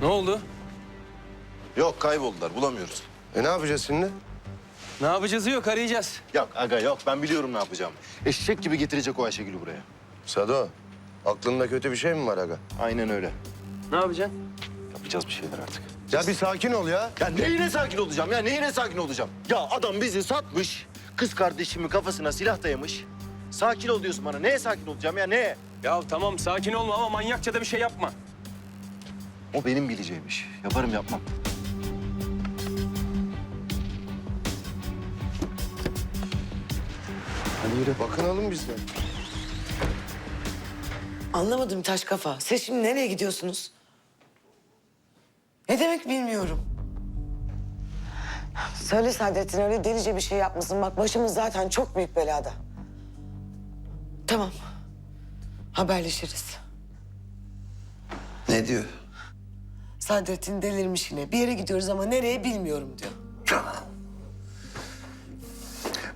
Ne oldu? Yok kayboldular bulamıyoruz. E ne yapacağız şimdi? Ne yapacağız yok arayacağız. Yok aga yok ben biliyorum ne yapacağım. Eşek gibi getirecek o Ayşegül'ü buraya. Sado, aklında kötü bir şey mi var aga? Aynen öyle. Ne yapacaksın? Yapacağız bir şeyler artık. Ya bir sakin ol ya. Ya neyine sakin olacağım ya neyine sakin olacağım? Ya adam bizi satmış. Kız kardeşimin kafasına silah dayamış. Sakin ol diyorsun bana. Neye sakin olacağım ya neye? Ya tamam sakin olma ama manyakça da bir şey yapma. O benim bileceğim iş. Yaparım yapmam. Hadi yürü. Bakınalım biz de. Anlamadım taş kafa. Siz şimdi nereye gidiyorsunuz? Ne demek bilmiyorum. Söyle Saadettin öyle delice bir şey yapmasın. Bak başımız zaten çok büyük belada. Tamam. Haberleşiriz. Ne diyor? Saadettin delirmiş yine. Bir yere gidiyoruz ama nereye bilmiyorum diyor.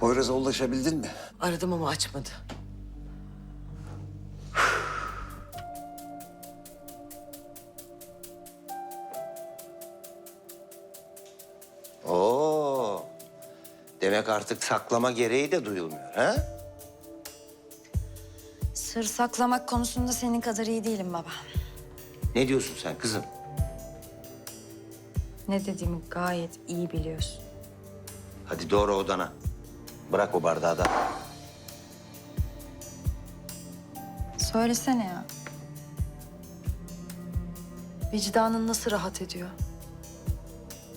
Poyraz'a ulaşabildin mi? Aradım ama açmadı. Oo. Demek artık saklama gereği de duyulmuyor ha? Sır saklamak konusunda senin kadar iyi değilim baba. Ne diyorsun sen kızım? Ne dediğimi gayet iyi biliyorsun. Hadi doğru odana. Bırak o bardağı da. Söylesene ya. Vicdanın nasıl rahat ediyor?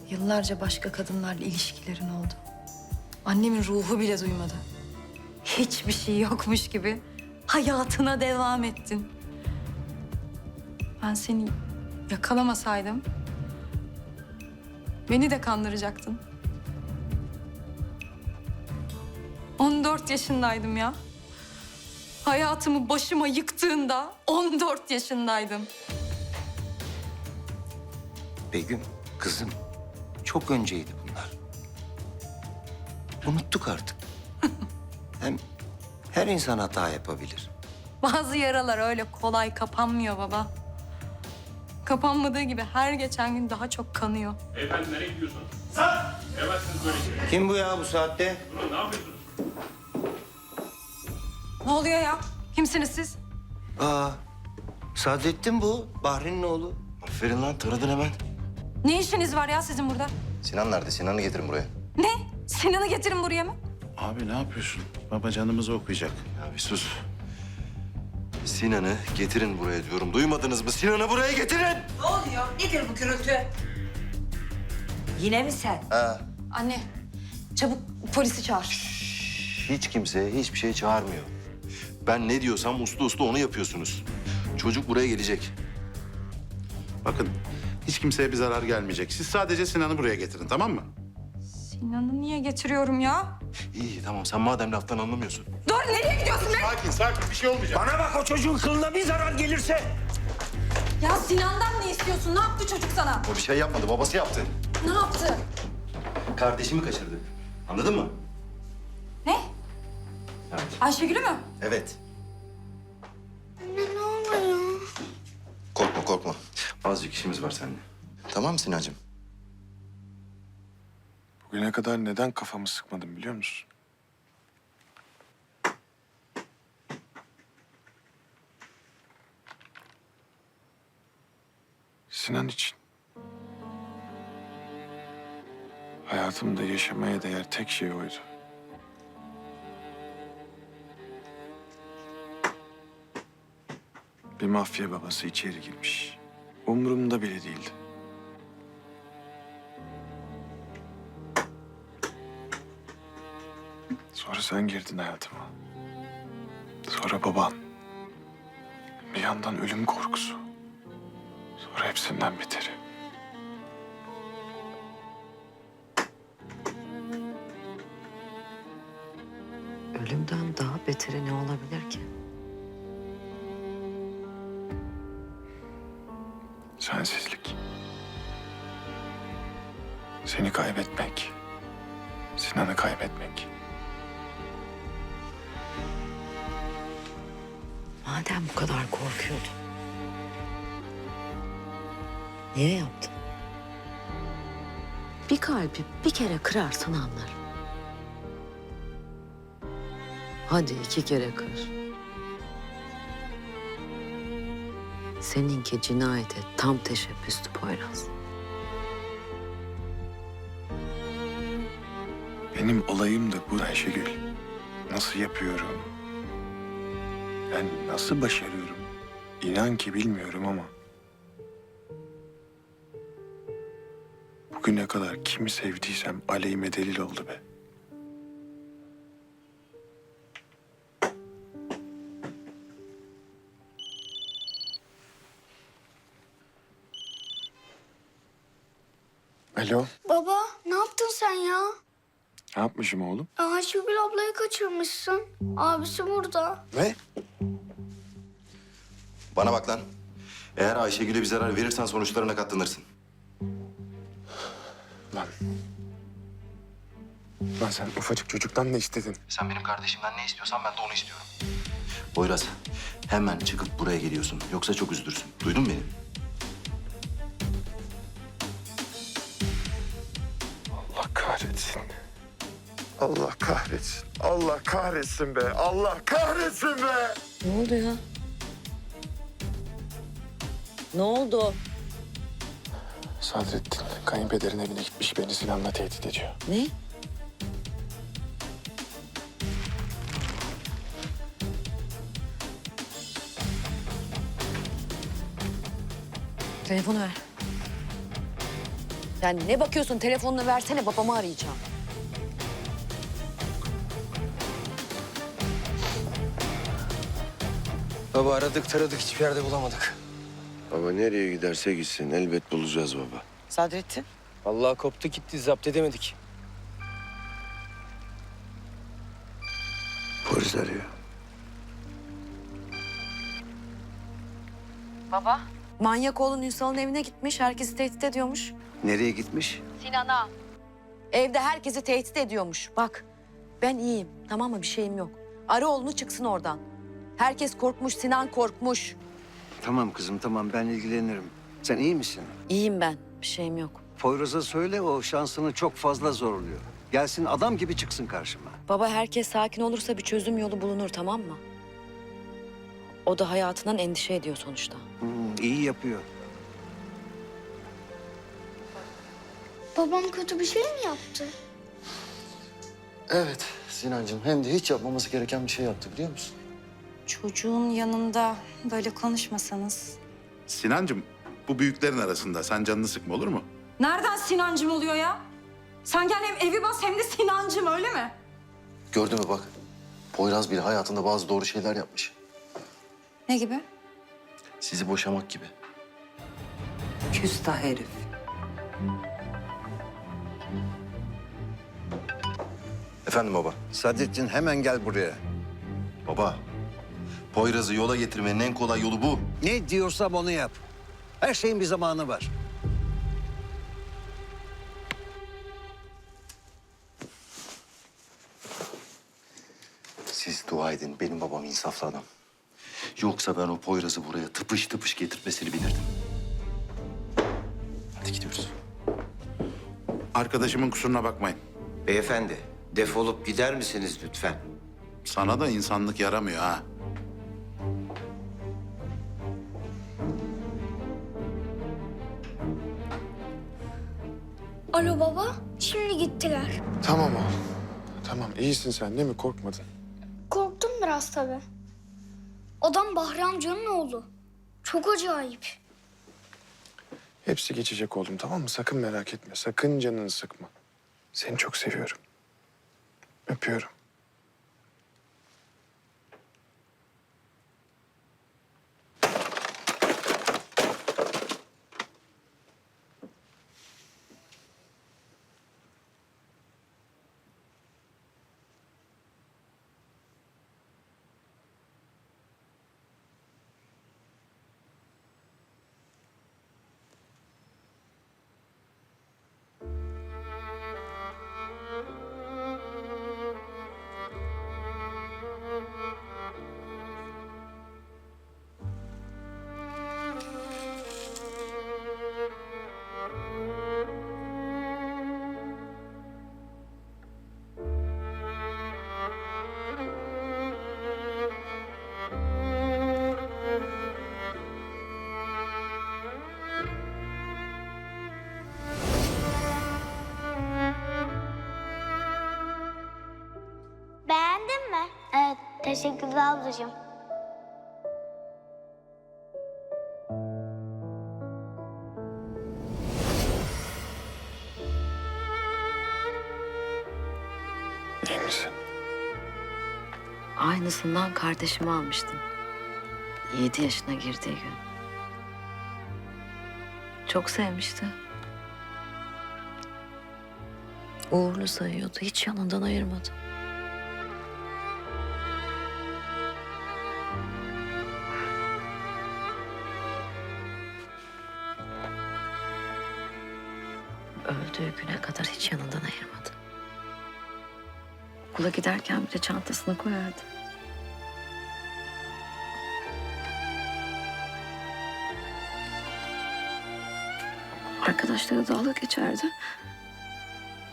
Yıllarca başka kadınlarla ilişkilerin oldu. Annemin ruhu bile duymadı. Hiçbir şey yokmuş gibi hayatına devam ettin. Ben seni yakalamasaydım beni de kandıracaktın. 14 yaşındaydım ya. Hayatımı başıma yıktığında 14 yaşındaydım. Begüm, kızım. Çok önceydi bunlar. Unuttuk artık. Hem her insan hata yapabilir. Bazı yaralar öyle kolay kapanmıyor baba. Kapanmadığı gibi her geçen gün daha çok kanıyor. Beyefendi nereye gidiyorsunuz? Sen! Yemezsiniz böyle şey. Kim bu ya bu saatte? Durun ne yapıyorsunuz? Ne oluyor ya? Kimsiniz siz? Aa, Saadettin bu. Bahri'nin oğlu. Aferin lan tanıdın hemen. Ne işiniz var ya sizin burada? Sinan nerede? Sinan'ı getirin buraya. Ne? Sinan'ı getirin buraya mı? Abi ne yapıyorsun? Baba canımızı okuyacak. Ya bir sus. Sinan'ı getirin buraya diyorum. Duymadınız mı? Sinan'ı buraya getirin. Ne oluyor? Nedir bu gürültü? Yine mi sen? Ha. Anne, çabuk polisi çağır. Hiç kimse hiçbir şey çağırmıyor. Ben ne diyorsam uslu uslu onu yapıyorsunuz. Çocuk buraya gelecek. Bakın hiç kimseye bir zarar gelmeyecek. Siz sadece Sinan'ı buraya getirin tamam mı? Sinan'ı niye getiriyorum ya? İyi tamam sen madem laftan anlamıyorsun. Dur, nereye gidiyorsun be? Sakin sakin bir şey olmayacak. Bana bak o çocuğun kılına bir zarar gelirse. Ya Sinan'dan ne istiyorsun? Ne yaptı çocuk sana? O bir şey yapmadı babası yaptı. Ne yaptı? Kardeşimi kaçırdı. Anladın mı? Ne? Evet. Ayşegül'ü mü? Evet. Anne ne oluyor? Korkma korkma. Azıcık işimiz var seninle. Tamam mı Sinancığım? Bugüne kadar neden kafamı sıkmadım biliyor musun? Sinan için. Hayatımda yaşamaya değer tek şey oydu. Bir mafya babası içeri girmiş. Umurumda bile değildi. Sonra sen girdin hayatıma. Sonra baban. Bir yandan ölüm korkusu. Sonra hepsinden beteri. Ölümden daha beteri ne olabilir ki? Sensizlik. Seni kaybetmek. Sinan'ı kaybetmek. Madem bu kadar korkuyordun. Niye yaptın? Bir kalbi bir kere kırarsan anlarım. Hadi iki kere kır. Seninki cinayete tam teşebbüstü Poyraz. Benim olayım da bu Ayşegül. Nasıl yapıyorum? Ben nasıl başarıyorum? İnan ki bilmiyorum ama... Bugüne kadar kimi sevdiysem aleyhime delil oldu be. Alo, Baba ne yaptın sen ya? ne yapmışım oğlum? Ayşegül ablayı kaçırmışsın. Abisi burada. Ne? Bana bak lan. Eğer Ayşegül'e bir zarar verirsen sonuçlarına katlanırsın. Lan sen ufacık çocuktan ne istedin? Sen benim kardeşimden ne istiyorsan ben de onu istiyorum. Boyraz, hemen çıkıp buraya geliyorsun. Yoksa çok üzülürsün. Duydun mu beni? Allah kahretsin. Allah kahretsin. Allah kahretsin be. Allah kahretsin be. Ne oldu ya? Ne oldu? Sadrettin kayınpederin evine gitmiş beni Sinan'la tehdit ediyor. Ne? Telefonu ver. Yani ne bakıyorsun? Telefonunu versene babamı arayacağım. Baba aradık taradık hiçbir yerde bulamadık. Baba nereye giderse gitsin elbet bulacağız baba. Sadrettin. Allah koptu gitti zapt edemedik. Polis arıyor. Baba. Manyak oğlun Ünsal'ın evine gitmiş. Herkesi tehdit ediyormuş. Nereye gitmiş? Sinan'a. Evde herkesi tehdit ediyormuş. Bak ben iyiyim tamam mı bir şeyim yok. Ara oğlunu çıksın oradan. Herkes korkmuş Sinan korkmuş. Tamam kızım tamam ben ilgilenirim. Sen iyi misin? İyiyim ben bir şeyim yok. Poyraz'a söyle o şansını çok fazla zorluyor. Gelsin adam gibi çıksın karşıma. Baba herkes sakin olursa bir çözüm yolu bulunur tamam mı? O da hayatından endişe ediyor sonuçta. Hmm, iyi yapıyor. Babam kötü bir şey mi yaptı? Evet Sinancığım. Hem de hiç yapmaması gereken bir şey yaptı biliyor musun? Çocuğun yanında böyle konuşmasanız. Sinancığım bu büyüklerin arasında sen canını sıkma olur mu? Nereden Sinancım oluyor ya? Sen gel hem evi bas hem de Sinancım öyle mi? Gördün mü bak. Poyraz bile hayatında bazı doğru şeyler yapmış. Ne gibi? Sizi boşamak gibi. Küstah herif. Efendim baba. Sadettin hemen gel buraya. Baba. Poyraz'ı yola getirmenin en kolay yolu bu. Ne diyorsam onu yap. Her şeyin bir zamanı var. Siz dua edin benim babam insaflı adam. Yoksa ben o Poyraz'ı buraya tıpış tıpış getirmesini bilirdim. Hadi gidiyoruz. Arkadaşımın kusuruna bakmayın. Beyefendi defolup gider misiniz lütfen? Sana da insanlık yaramıyor ha. Alo baba. Şimdi gittiler. Tamam oğlum. Tamam iyisin sen değil mi? Korkmadın. Korktum biraz tabii. Adam Bahri amcanın oğlu. Çok acayip. Hepsi geçecek oğlum tamam mı? Sakın merak etme. Sakın canını sıkma. Seni çok seviyorum. Öpüyorum. Teşekkürler ablacığım. İyi misin? Aynısından kardeşimi almıştım. Yedi yaşına girdiği gün. Çok sevmişti. Uğurlu sayıyordu. Hiç yanından ayırmadı. Öldüğü güne kadar hiç yanından ayırmadı. Okula giderken bile çantasına koyardı. Arkadaşları dalga geçerdi.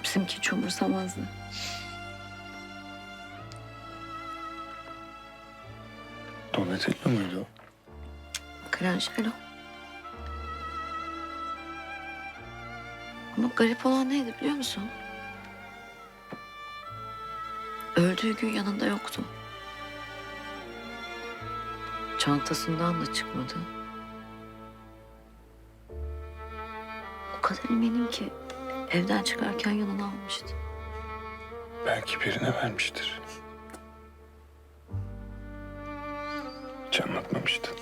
Bizimki hiç umursamazdı. Donatello muydu o? Michelangelo. Ama garip olan neydi biliyor musun? Öldüğü gün yanında yoktu. Çantasından da çıkmadı. O kadar eminim ki evden çıkarken yanına almıştı. Belki birine vermiştir. Hiç anlatmamıştın.